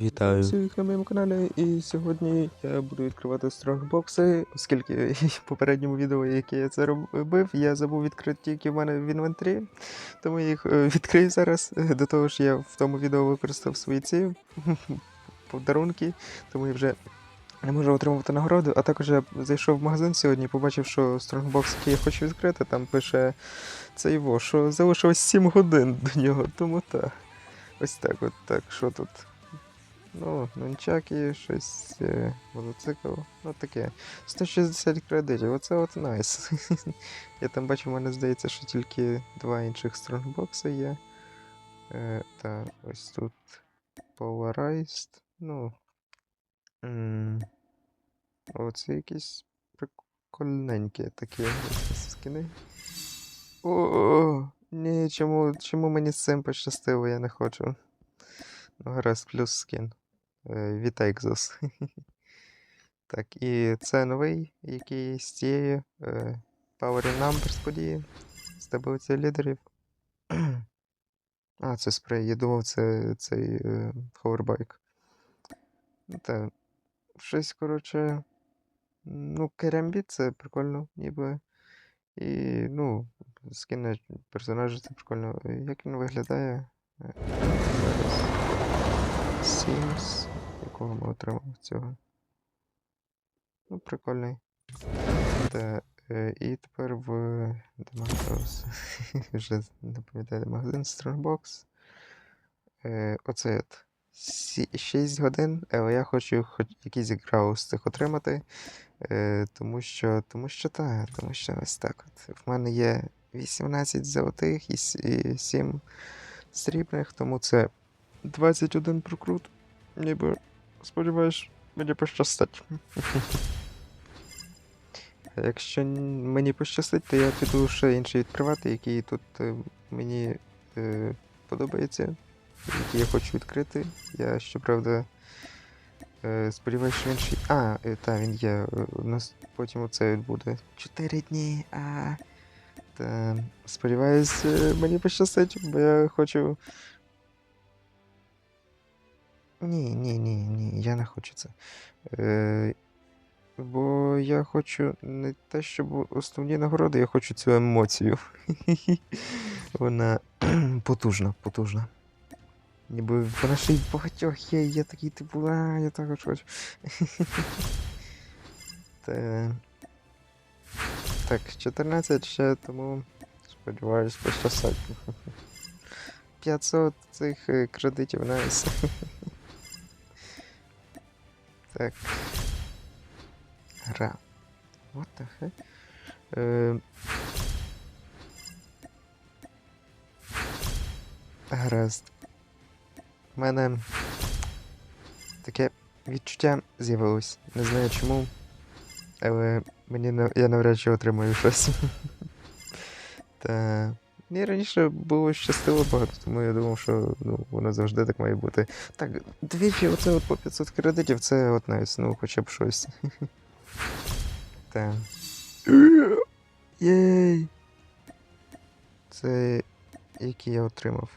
Вітаю. Всіх на моєму каналі, і сьогодні я буду відкривати стронгбокси, оскільки в попередньому відео, яке я це робив, я забув відкрити тільки в мене в інвентарі, тому я їх е, відкрию зараз. Е, До того ж, я в тому відео використав свої ці подарунки, тому я вже не можу отримувати нагороду. А також я зайшов в магазин сьогодні, побачив, що стронгбокс, який я хочу відкрити, там пише це його, що залишилось 7 годин до нього, тому так. Ось так от так, що тут? Ну, нунчаки, щось, е, мотоцикл, ну таке. 160 кредитів, оце от найс. Я там бачу, в мене здається, що тільки два інших стронгбокси є. Е, та ось тут Polarized. Ну. Оце якісь прикольненькі такі скини. О, ні, чому, чому мені з цим пощастило, я не хочу. Ну, гаразд, плюс скін. Е, Від Exos. Так, і це новий, який з цієї е, Power Numbers події. Стабілиція лідерів. А, це спрей. Я думав, це цей е, ховербайк. Та, щось, коротше. Ну, керамбіт це прикольно, ніби. І, ну, скін на персонажа це прикольно. Е, Як він виглядає? Е, Sims. Якого ми отримали цього? Ну, прикольний. Та, е, і тепер в Демагаз. Вже не пам'ятаю, магазин Strongbox. Е, оце от. 6 годин, але я хочу хоч якийсь грау з цих отримати. Е, тому що, тому що так, тому що ось так от. В мене є 18 золотих і 7 срібних, тому це 21 прокрут. Ніби сподіваюсь, мені пощастить. Якщо мені пощастить, то я піду ще інший відкривати, який тут е, мені е, подобається, який я хочу відкрити. Я щоправда е, сподіваюся, що він ще. А, е, та, він є. е, У нас потім оце буде 4 дні. А. Та, сподіваюсь, е, мені пощастить, бо я хочу. Ні, ні, ні, ні, я не хочу це. Е, бо я хочу не те, щоб основні нагороди, я хочу цю емоцію. Вона потужна, потужна. Ніби вона ще й багатьох є, я такий, типу, а, я також хочу. Та... Так, 14 ще, тому сподіваюсь, пощастить. 500 цих е, кредитів найс. Так. Гра. What the heck? Е... Гаразд. У мене таке відчуття з'явилось. Не знаю чому. Але мені я навряд чи отримаю щось. Та. Мені раніше було щастило багато, тому я думав, що ну, воно завжди так має бути. Так, двічі оце от по 500 кредитів, це от навіть, ну, хоча б щось. Так. Єй! Це який я отримав.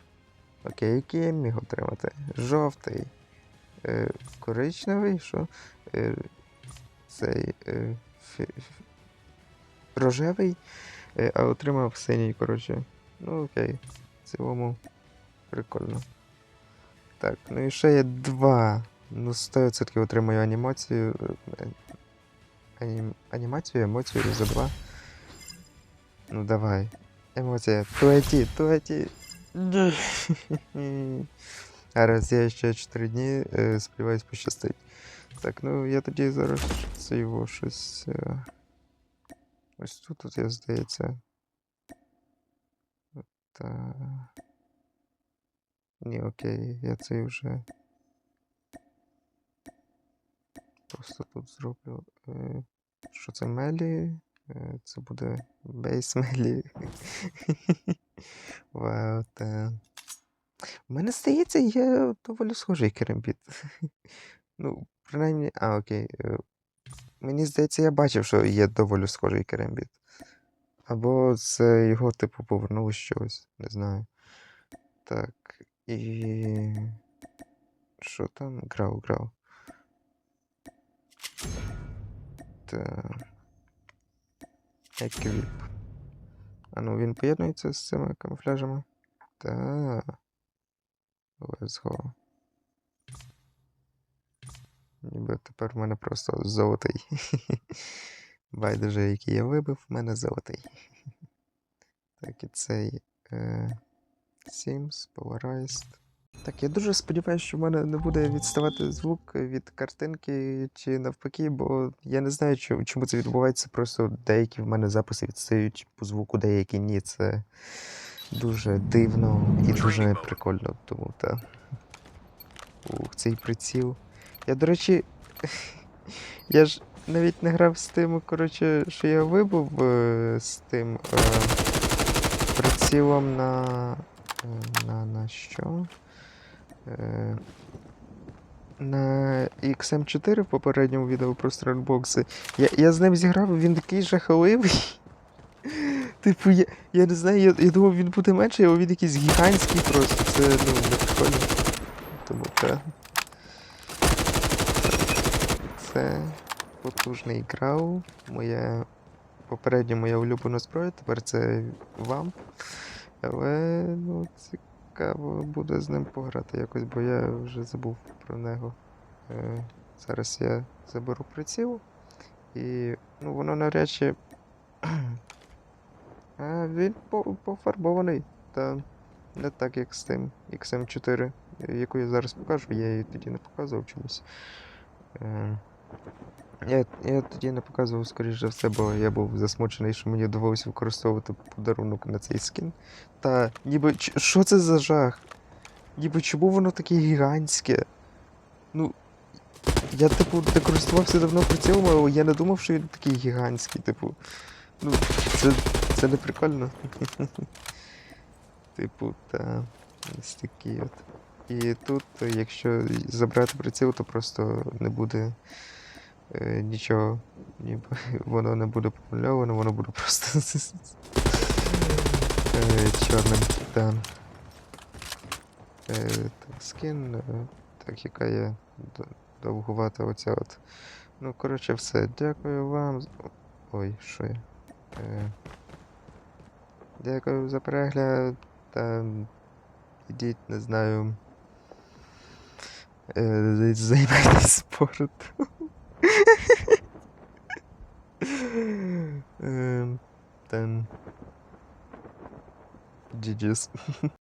Окей, який я міг отримати? Жовтий. Е, коричневий, що? Е, цей. Е, фі, фі- рожевий, е, а отримав синій, коротше. Ну окей. В цілому прикольно. Так, ну і ще є два. Ну, 100% отримаю анімацію. е, Анім... Анімацію, емоцію за два. Ну давай. Емоція. Туеті, туеті. А раз я ще 4 дні, е, сподіваюсь, пощастить. Так, ну я тоді зараз це його щось. е, Ось тут, тут я здається. Та... Ні, окей, я цей вже. Просто тут зроблю. Що це Мелі? Це буде бейс Мелі. Вау, та. У мене здається, є доволі схожий керамбіт. Ну, принаймні. А, окей. е, Мені здається, я бачив, що є доволі схожий керамбіт. Або це його, типу, повернуло чогось, не знаю. Так. І. Що там? Грав, грав. Та. Еквіп. А ну він поєднується з цими камуфляжами? Та. Let's go. Ніби тепер в мене просто золотий. Байдуже, який я вибив, в мене золотий. Так, і цей е, Sims, Polarized. Так, я дуже сподіваюся, що в мене не буде відставати звук від картинки чи навпаки, бо я не знаю, чому, це відбувається. Просто деякі в мене записи відстають по звуку, деякі ні. Це дуже дивно і дуже прикольно. Тому та. Ух, цей приціл. Я, до речі, я ж навіть не грав з тим, коротше, що я вибув е, з тим е, прицілом на. е, На, на що? Е, на XM4 в попередньому відео про стрельбокси. Я, я з ним зіграв, він такий жахливий. Типу, я, я не знаю, я, я думав, він буде менший, а він якийсь гігантський просто. Це ну, не прикольно. Тому так. Це потужний грау. Моя попередня моя улюблена зброя, тепер це вамп. Але ну, цікаво буде з ним пограти якось, бо я вже забув про нього. Е, зараз я заберу приціл. І ну, воно навряд. А він по- пофарбований. Та не так, як з тим XM4, яку я зараз покажу, я її тоді не показував чомусь. Е, я, я тоді не показував, скоріш за все, бо я був засмучений, що мені довелося використовувати подарунок на цей скін. Та ніби що це за жах? Ніби чому воно таке гігантське? Ну. Я, типу, не користувався давно прицілом, але я не думав, що він такий гігантський, типу. Ну, це, це не прикольно. Типу, та ось такі от. І тут, якщо забрати приціл, то просто не буде е, нічого, ніби воно не буде помальовано, воно буде просто е, чорним. Та. Е, так, скін, е, так, яка є довгувата оця от. Ну, коротше, все. Дякую вам. Ой, що я? Е, дякую за перегляд. Та ідіть, не знаю. Е, займайтесь спортом. um, then just.